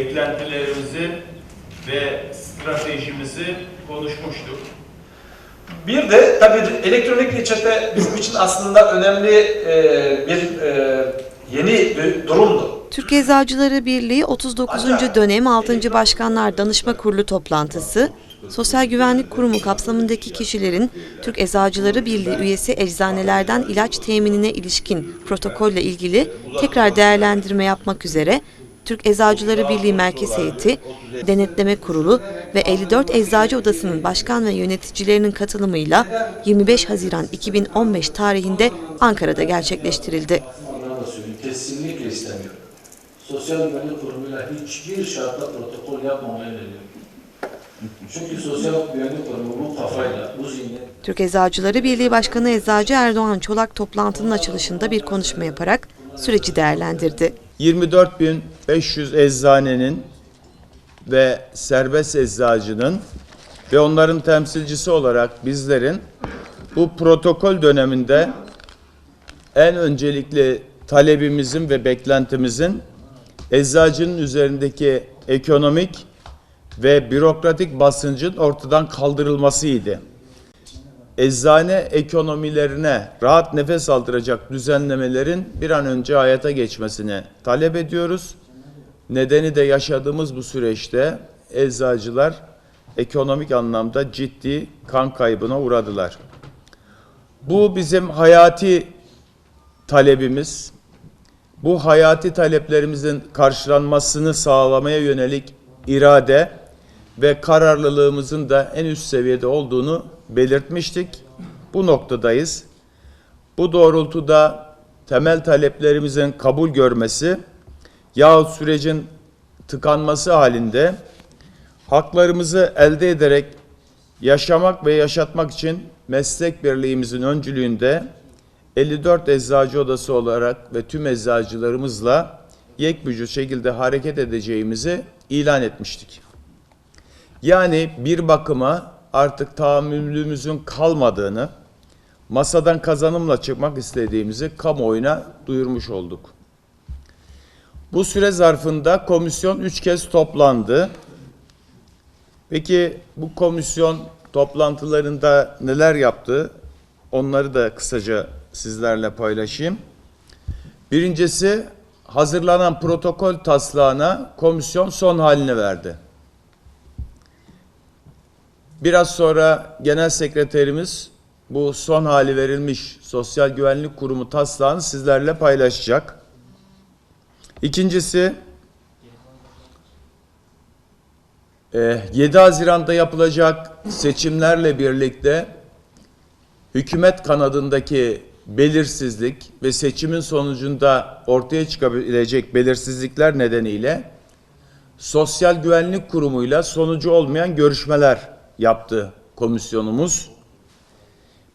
beklentilerimizi ve stratejimizi konuşmuştuk. Bir de tabii elektronik reçete bizim için aslında önemli e, bir e, yeni bir durumdu. Türk Eczacıları Birliği 39. dönem 6. Başkanlar Danışma Kurulu toplantısı, Sosyal Güvenlik Kurumu kapsamındaki kişilerin Türk Eczacıları Birliği üyesi eczanelerden ilaç teminine ilişkin protokolle ilgili tekrar değerlendirme yapmak üzere Türk Eczacıları Birliği Merkez Heyeti, Denetleme Kurulu ve 54 Eczacı Odası'nın başkan ve yöneticilerinin katılımıyla 25 Haziran 2015 tarihinde Ankara'da gerçekleştirildi. Kesinlikle istemiyorum. Sosyal Güvenlik Kurumu'yla hiçbir şartla protokol yapmamayı öneriyorum. Çünkü Sosyal Güvenlik Kurumu bu kafayla, bu zihniyet Türk Eczacıları Birliği Başkanı Eczacı Erdoğan Çolak toplantının açılışında bir konuşma yaparak süreci değerlendirdi. 24.500 eczanenin ve serbest eczacının ve onların temsilcisi olarak bizlerin bu protokol döneminde en öncelikli talebimizin ve beklentimizin eczacının üzerindeki ekonomik ve bürokratik basıncın ortadan kaldırılmasıydı eczane ekonomilerine rahat nefes aldıracak düzenlemelerin bir an önce hayata geçmesini talep ediyoruz. Nedeni de yaşadığımız bu süreçte eczacılar ekonomik anlamda ciddi kan kaybına uğradılar. Bu bizim hayati talebimiz. Bu hayati taleplerimizin karşılanmasını sağlamaya yönelik irade ve kararlılığımızın da en üst seviyede olduğunu belirtmiştik. Bu noktadayız. Bu doğrultuda temel taleplerimizin kabul görmesi yahut sürecin tıkanması halinde haklarımızı elde ederek yaşamak ve yaşatmak için meslek birliğimizin öncülüğünde 54 eczacı odası olarak ve tüm eczacılarımızla yekbücü şekilde hareket edeceğimizi ilan etmiştik. Yani bir bakıma artık tahammülümüzün kalmadığını, masadan kazanımla çıkmak istediğimizi kamuoyuna duyurmuş olduk. Bu süre zarfında komisyon üç kez toplandı. Peki bu komisyon toplantılarında neler yaptı? Onları da kısaca sizlerle paylaşayım. Birincisi hazırlanan protokol taslağına komisyon son halini verdi. Biraz sonra genel sekreterimiz bu son hali verilmiş Sosyal Güvenlik Kurumu taslağını sizlerle paylaşacak. İkincisi eh, 7 Haziran'da yapılacak seçimlerle birlikte hükümet kanadındaki belirsizlik ve seçimin sonucunda ortaya çıkabilecek belirsizlikler nedeniyle Sosyal Güvenlik Kurumu'yla sonucu olmayan görüşmeler yaptı komisyonumuz.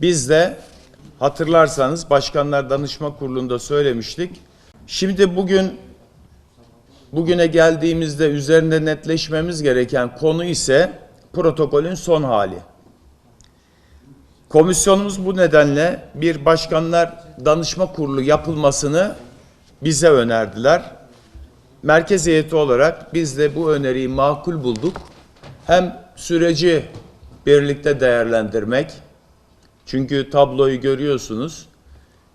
Biz de hatırlarsanız Başkanlar Danışma Kurulu'nda söylemiştik. Şimdi bugün bugüne geldiğimizde üzerinde netleşmemiz gereken konu ise protokolün son hali. Komisyonumuz bu nedenle bir başkanlar danışma kurulu yapılmasını bize önerdiler. Merkez heyeti olarak biz de bu öneriyi makul bulduk. Hem süreci birlikte değerlendirmek, çünkü tabloyu görüyorsunuz,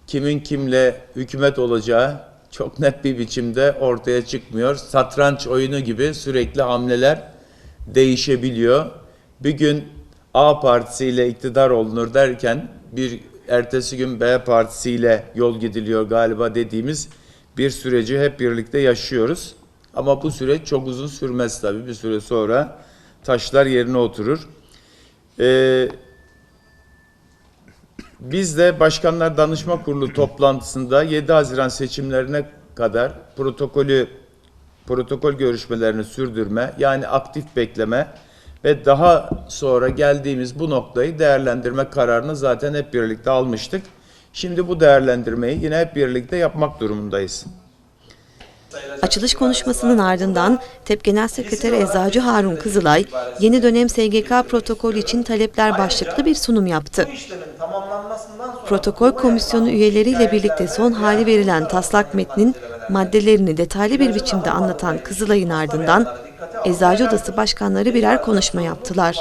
kimin kimle hükümet olacağı çok net bir biçimde ortaya çıkmıyor. Satranç oyunu gibi sürekli hamleler değişebiliyor. Bir gün A partisiyle iktidar olunur derken bir ertesi gün B partisiyle yol gidiliyor galiba dediğimiz bir süreci hep birlikte yaşıyoruz. Ama bu süreç çok uzun sürmez tabii. Bir süre sonra taşlar yerine oturur. Ee, biz de Başkanlar Danışma Kurulu toplantısında 7 Haziran seçimlerine kadar protokolü protokol görüşmelerini sürdürme yani aktif bekleme ve daha sonra geldiğimiz bu noktayı değerlendirme kararını zaten hep birlikte almıştık. Şimdi bu değerlendirmeyi yine hep birlikte yapmak durumundayız. Açılış konuşmasının ardından TEP Genel Sekreteri Eczacı Harun Kızılay, yeni dönem SGK protokolü için talepler başlıklı bir sunum yaptı. Protokol komisyonu üyeleriyle birlikte son hali verilen taslak metnin Maddelerini detaylı bir biçimde anlatan Kızılay'ın ardından Eczacı Odası başkanları birer konuşma yaptılar.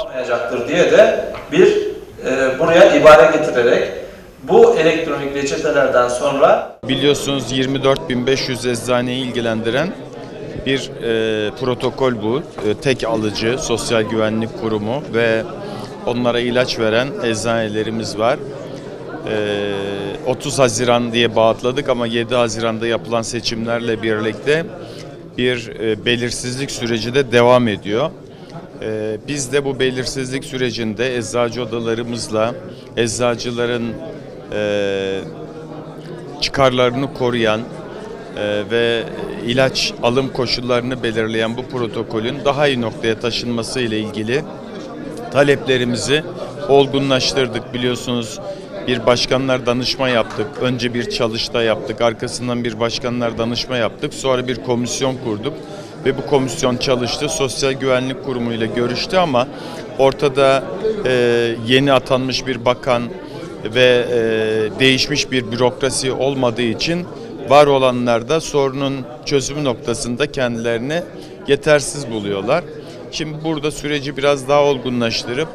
diye de bir e, buraya ibare getirerek bu elektronik reçetelerden sonra Biliyorsunuz 24.500 eczaneyi ilgilendiren bir e, protokol bu. E, tek alıcı Sosyal Güvenlik Kurumu ve onlara ilaç veren eczanelerimiz var. E, 30 Haziran diye bağıtladık ama 7 Haziran'da yapılan seçimlerle birlikte bir e, belirsizlik süreci de devam ediyor. E, biz de bu belirsizlik sürecinde eczacı odalarımızla eczacıların e, çıkarlarını koruyan e, ve ilaç alım koşullarını belirleyen bu protokolün daha iyi noktaya taşınması ile ilgili taleplerimizi olgunlaştırdık. Biliyorsunuz bir başkanlar danışma yaptık. Önce bir çalışta yaptık. Arkasından bir başkanlar danışma yaptık. Sonra bir komisyon kurduk. Ve bu komisyon çalıştı. Sosyal Güvenlik Kurumu ile görüştü ama ortada e, yeni atanmış bir bakan ve e, değişmiş bir bürokrasi olmadığı için var olanlar da sorunun çözümü noktasında kendilerini yetersiz buluyorlar. Şimdi burada süreci biraz daha olgunlaştırıp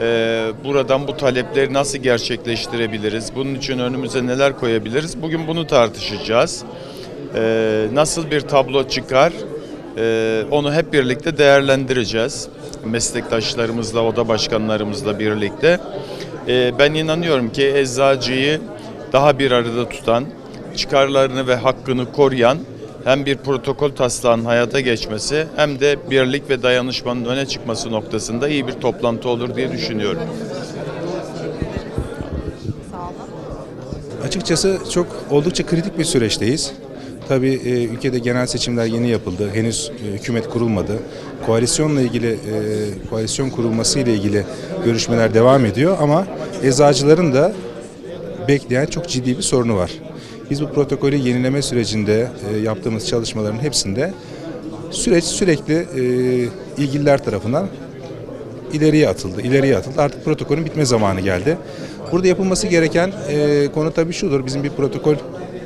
e, buradan bu talepleri nasıl gerçekleştirebiliriz? Bunun için önümüze neler koyabiliriz? Bugün bunu tartışacağız. E, nasıl bir tablo çıkar? E, onu hep birlikte değerlendireceğiz. Meslektaşlarımızla, oda başkanlarımızla birlikte. E, ben inanıyorum ki eczacıyı daha bir arada tutan, çıkarlarını ve hakkını koruyan hem bir protokol taslağının hayata geçmesi hem de birlik ve dayanışmanın öne çıkması noktasında iyi bir toplantı olur diye düşünüyorum. Açıkçası çok oldukça kritik bir süreçteyiz. Tabii e, ülkede genel seçimler yeni yapıldı. Henüz e, hükümet kurulmadı. Koalisyonla ilgili, e, koalisyon kurulması ile ilgili görüşmeler devam ediyor ama eczacıların da bekleyen çok ciddi bir sorunu var. Biz bu protokolü yenileme sürecinde e, yaptığımız çalışmaların hepsinde süreç sürekli e, ilgililer tarafından ileriye atıldı, ileriye atıldı. Artık protokolün bitme zamanı geldi. Burada yapılması gereken e, konu tabii şudur. Bizim bir protokol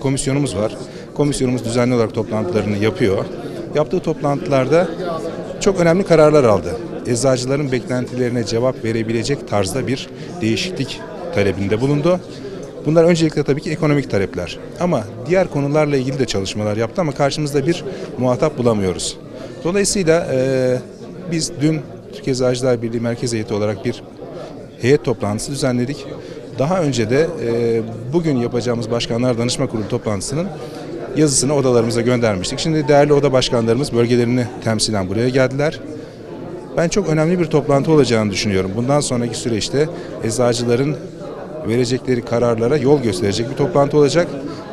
komisyonumuz var. Komisyonumuz düzenli olarak toplantılarını yapıyor. Yaptığı toplantılarda çok önemli kararlar aldı. Eczacıların beklentilerine cevap verebilecek tarzda bir değişiklik talebinde bulundu. Bunlar öncelikle tabii ki ekonomik talepler. Ama diğer konularla ilgili de çalışmalar yaptı ama karşımızda bir muhatap bulamıyoruz. Dolayısıyla e, biz dün Türkiye Eczacılar Birliği Merkez Heyeti olarak bir heyet toplantısı düzenledik. Daha önce de e, bugün yapacağımız Başkanlar Danışma Kurulu toplantısının yazısını odalarımıza göndermiştik. Şimdi değerli oda başkanlarımız bölgelerini temsilen buraya geldiler. Ben çok önemli bir toplantı olacağını düşünüyorum. Bundan sonraki süreçte eczacıların verecekleri kararlara yol gösterecek bir toplantı olacak.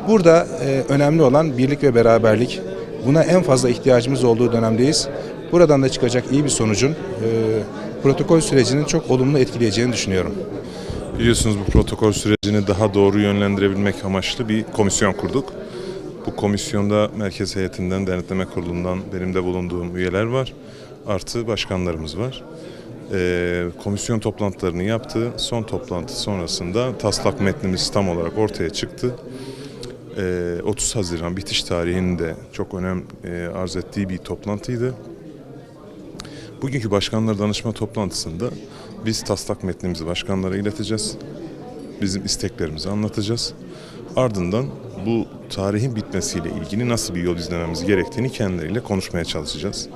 Burada e, önemli olan birlik ve beraberlik. Buna en fazla ihtiyacımız olduğu dönemdeyiz. Buradan da çıkacak iyi bir sonucun e, protokol sürecinin çok olumlu etkileyeceğini düşünüyorum. Biliyorsunuz bu protokol sürecini daha doğru yönlendirebilmek amaçlı bir komisyon kurduk. Bu komisyonda merkez heyetinden, denetleme kurulundan benim de bulunduğum üyeler var. Artı başkanlarımız var. Ee, komisyon toplantılarını yaptı. Son toplantı sonrasında taslak metnimiz tam olarak ortaya çıktı. Ee, 30 Haziran bitiş tarihinin de çok önem e, arz ettiği bir toplantıydı. Bugünkü başkanlar danışma toplantısında biz taslak metnimizi başkanlara ileteceğiz. Bizim isteklerimizi anlatacağız. Ardından bu tarihin bitmesiyle ilgili nasıl bir yol izlememiz gerektiğini kendileriyle konuşmaya çalışacağız.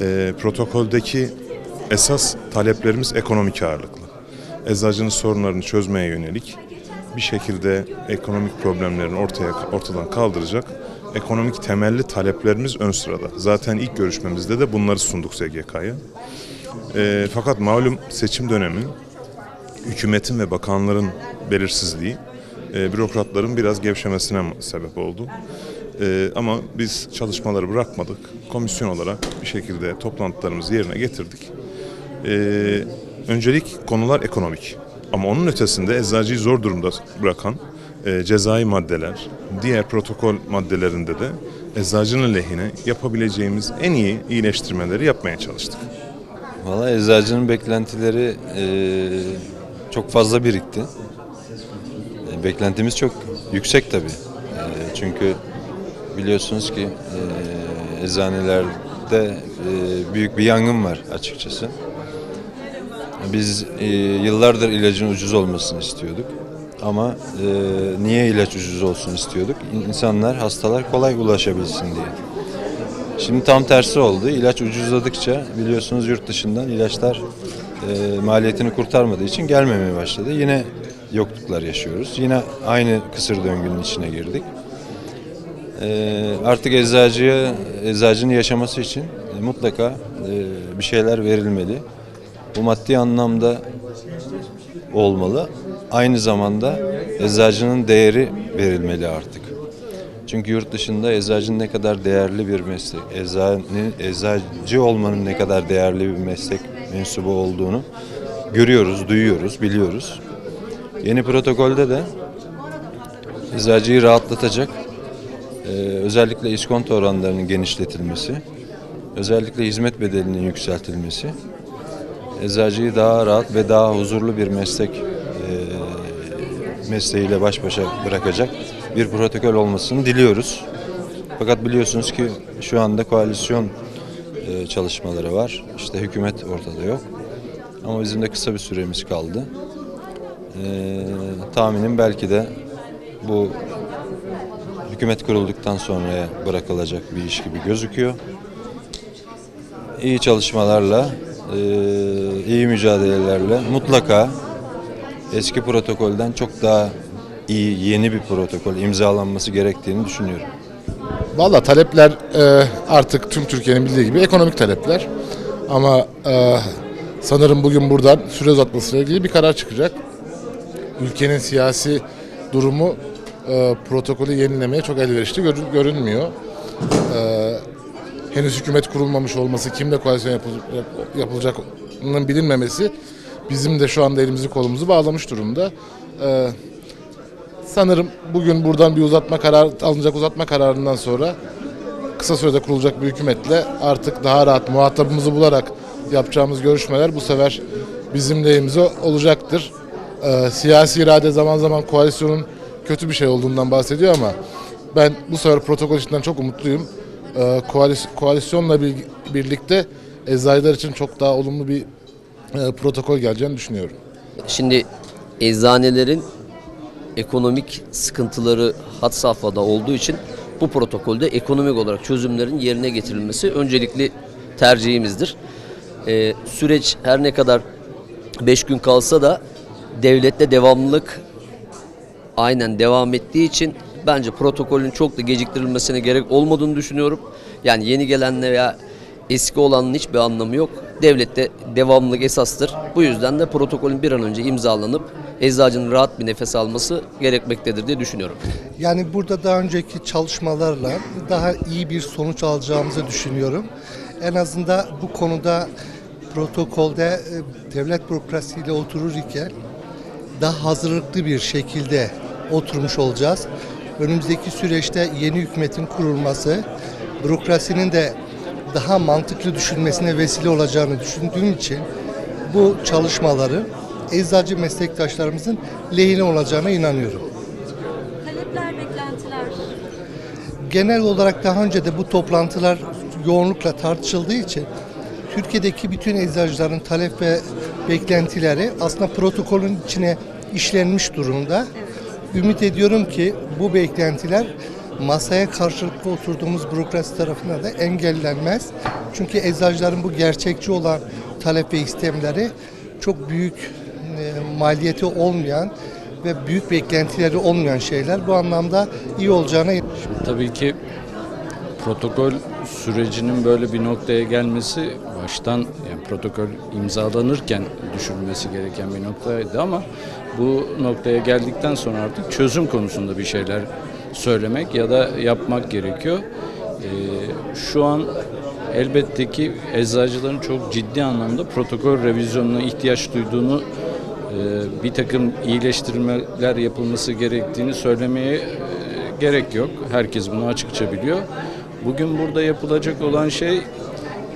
Ee, protokoldeki esas taleplerimiz ekonomik ağırlıklı. Eczacının sorunlarını çözmeye yönelik bir şekilde ekonomik problemlerini ortaya ortadan kaldıracak ekonomik temelli taleplerimiz ön sırada. Zaten ilk görüşmemizde de bunları sunduk SGK'ya. Ee, fakat malum seçim dönemi hükümetin ve bakanların belirsizliği e, bürokratların biraz gevşemesine sebep oldu. E, ama biz çalışmaları bırakmadık. Komisyon olarak bir şekilde toplantılarımızı yerine getirdik. E, öncelik konular ekonomik. Ama onun ötesinde eczacıyı zor durumda bırakan e, cezai maddeler, diğer protokol maddelerinde de eczacının lehine yapabileceğimiz en iyi iyileştirmeleri yapmaya çalıştık. Valla eczacının beklentileri eee, çok fazla birikti. Beklentimiz çok yüksek tabii. E, çünkü biliyorsunuz ki e, eczanelerde e, büyük bir yangın var açıkçası. Biz e, yıllardır ilacın ucuz olmasını istiyorduk. Ama niye ilaç ucuz olsun istiyorduk? İnsanlar, hastalar kolay ulaşabilsin diye. Şimdi tam tersi oldu. İlaç ucuzladıkça biliyorsunuz yurt dışından ilaçlar e, maliyetini kurtarmadığı için gelmemeye başladı. Yine yokluklar yaşıyoruz. Yine aynı kısır döngünün içine girdik. E, artık eczacıya, eczacının yaşaması için e, mutlaka e, bir şeyler verilmeli. Bu maddi anlamda olmalı. Aynı zamanda eczacının değeri verilmeli artık. Çünkü yurt dışında eczacının ne kadar değerli bir meslek, eczane, eczacı olmanın ne kadar değerli bir meslek mensubu olduğunu görüyoruz, duyuyoruz, biliyoruz. Yeni protokolde de eczacıyı rahatlatacak e, özellikle iskonto oranlarının genişletilmesi, özellikle hizmet bedelinin yükseltilmesi, eczacıyı daha rahat ve daha huzurlu bir meslek e, mesleğiyle baş başa bırakacak bir protokol olmasını diliyoruz. Fakat biliyorsunuz ki şu anda koalisyon e, çalışmaları var. İşte hükümet ortada yok. Ama bizim de kısa bir süremiz kaldı. E, tahminim belki de bu hükümet kurulduktan sonraya bırakılacak bir iş gibi gözüküyor. İyi çalışmalarla, e, iyi mücadelelerle mutlaka eski protokolden çok daha iyi yeni bir protokol imzalanması gerektiğini düşünüyorum. Valla talepler e, artık tüm Türkiye'nin bildiği gibi ekonomik talepler. Ama e, sanırım bugün buradan süre uzatmasıyla ilgili bir karar çıkacak. Ülkenin siyasi durumu e, protokolü yenilemeye çok elverişli görün- görünmüyor. E, henüz hükümet kurulmamış olması, kimle koalisyon yapıl- yap- yapılacağının bilinmemesi bizim de şu anda elimizi kolumuzu bağlamış durumda. E, Sanırım bugün buradan bir uzatma karar alınacak uzatma kararından sonra kısa sürede kurulacak bir hükümetle artık daha rahat muhatabımızı bularak yapacağımız görüşmeler bu sefer bizim lehimize olacaktır. Ee, siyasi irade zaman zaman koalisyonun kötü bir şey olduğundan bahsediyor ama ben bu sefer protokol işinden çok umutluyum. Ee, koalis- koalisyonla bir- birlikte eczacılar için çok daha olumlu bir e, protokol geleceğini düşünüyorum. Şimdi eczanelerin ekonomik sıkıntıları had safhada olduğu için bu protokolde ekonomik olarak çözümlerin yerine getirilmesi öncelikli tercihimizdir. Ee, süreç her ne kadar 5 gün kalsa da devlette devamlılık aynen devam ettiği için bence protokolün çok da geciktirilmesine gerek olmadığını düşünüyorum. Yani yeni gelenle veya eski olanın hiçbir anlamı yok. Devlette devamlılık esastır. Bu yüzden de protokolün bir an önce imzalanıp eczacının rahat bir nefes alması gerekmektedir diye düşünüyorum. Yani burada daha önceki çalışmalarla daha iyi bir sonuç alacağımızı düşünüyorum. En azından bu konuda protokolde e, devlet bürokrasiyle oturur iken daha hazırlıklı bir şekilde oturmuş olacağız. Önümüzdeki süreçte yeni hükümetin kurulması, bürokrasinin de daha mantıklı düşünmesine vesile olacağını düşündüğüm için bu çalışmaları eczacı meslektaşlarımızın lehine olacağına inanıyorum. Talepler, beklentiler. Genel olarak daha önce de bu toplantılar yoğunlukla tartışıldığı için Türkiye'deki bütün eczacıların talep ve beklentileri aslında protokolün içine işlenmiş durumda. Ümit ediyorum ki bu beklentiler masaya karşılıklı oturduğumuz bürokrasi tarafından da engellenmez. Çünkü eczacıların bu gerçekçi olan talep ve istemleri çok büyük e, maliyeti olmayan ve büyük beklentileri olmayan şeyler. Bu anlamda iyi olacağına Tabii ki protokol sürecinin böyle bir noktaya gelmesi baştan protokol imzalanırken düşünülmesi gereken bir noktaydı ama bu noktaya geldikten sonra artık çözüm konusunda bir şeyler söylemek ya da yapmak gerekiyor. Ee, şu an elbette ki eczacıların çok ciddi anlamda protokol revizyonuna ihtiyaç duyduğunu e, bir takım iyileştirmeler yapılması gerektiğini söylemeye e, gerek yok. Herkes bunu açıkça biliyor. Bugün burada yapılacak olan şey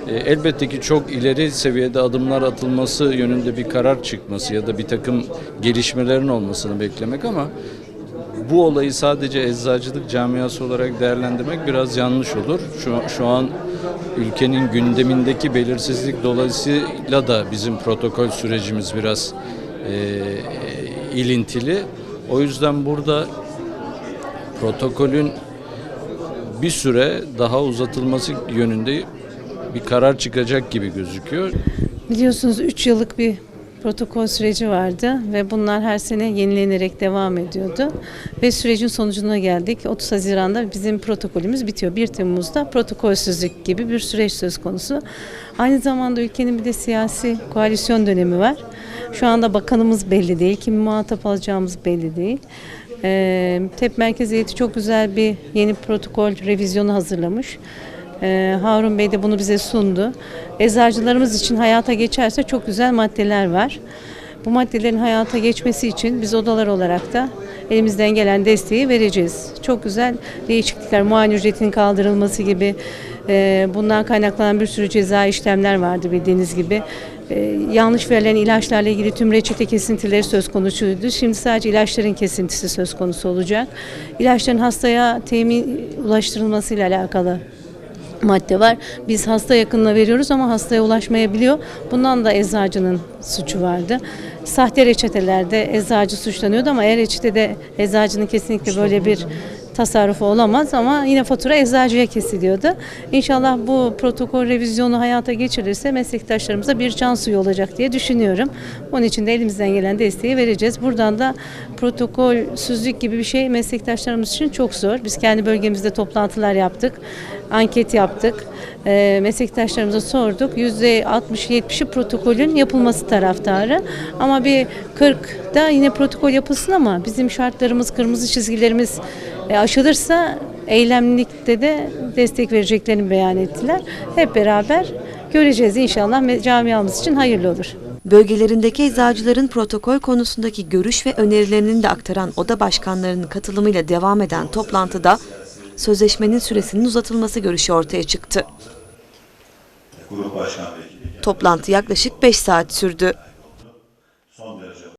elbette ki çok ileri seviyede adımlar atılması yönünde bir karar çıkması ya da bir takım gelişmelerin olmasını beklemek ama bu olayı sadece eczacılık camiası olarak değerlendirmek biraz yanlış olur. Şu, şu an ülkenin gündemindeki belirsizlik dolayısıyla da bizim protokol sürecimiz biraz e, ilintili. O yüzden burada protokolün bir süre daha uzatılması yönünde bir karar çıkacak gibi gözüküyor. Biliyorsunuz 3 yıllık bir protokol süreci vardı ve bunlar her sene yenilenerek devam ediyordu. Ve sürecin sonucuna geldik. 30 Haziran'da bizim protokolümüz bitiyor. 1 Temmuz'da protokolsüzlük gibi bir süreç söz konusu. Aynı zamanda ülkenin bir de siyasi koalisyon dönemi var. Şu anda bakanımız belli değil, kimi muhatap alacağımız belli değil. Ee, TEP Merkez çok güzel bir yeni protokol revizyonu hazırlamış. Ee, Harun Bey de bunu bize sundu. Eczacılarımız için hayata geçerse çok güzel maddeler var. Bu maddelerin hayata geçmesi için biz odalar olarak da elimizden gelen desteği vereceğiz. Çok güzel değişiklikler, muayene ücretinin kaldırılması gibi e, bundan kaynaklanan bir sürü ceza işlemler vardı bildiğiniz gibi. E, yanlış verilen ilaçlarla ilgili tüm reçete kesintileri söz konusuydu. Şimdi sadece ilaçların kesintisi söz konusu olacak. İlaçların hastaya temin ulaştırılmasıyla alakalı madde var. Biz hasta yakınına veriyoruz ama hastaya ulaşmayabiliyor. Bundan da eczacının suçu vardı. Sahte reçetelerde eczacı suçlanıyordu ama eğer reçetede eczacının kesinlikle böyle bir tasarrufu olamaz ama yine fatura eczacıya kesiliyordu. İnşallah bu protokol revizyonu hayata geçirilirse meslektaşlarımıza bir can suyu olacak diye düşünüyorum. Onun için de elimizden gelen desteği vereceğiz. Buradan da protokolsüzlük gibi bir şey meslektaşlarımız için çok zor. Biz kendi bölgemizde toplantılar yaptık, anket yaptık. E, meslektaşlarımıza sorduk. %60-70'i protokolün yapılması taraftarı. Ama bir 40'da yine protokol yapılsın ama bizim şartlarımız, kırmızı çizgilerimiz e, aşılırsa eylemlikte de destek vereceklerini beyan ettiler. Hep beraber göreceğiz inşallah camiamız için hayırlı olur. Bölgelerindeki eczacıların protokol konusundaki görüş ve önerilerini de aktaran oda başkanlarının katılımıyla devam eden toplantıda sözleşmenin süresinin uzatılması görüşü ortaya çıktı. Toplantı yaklaşık 5 saat sürdü.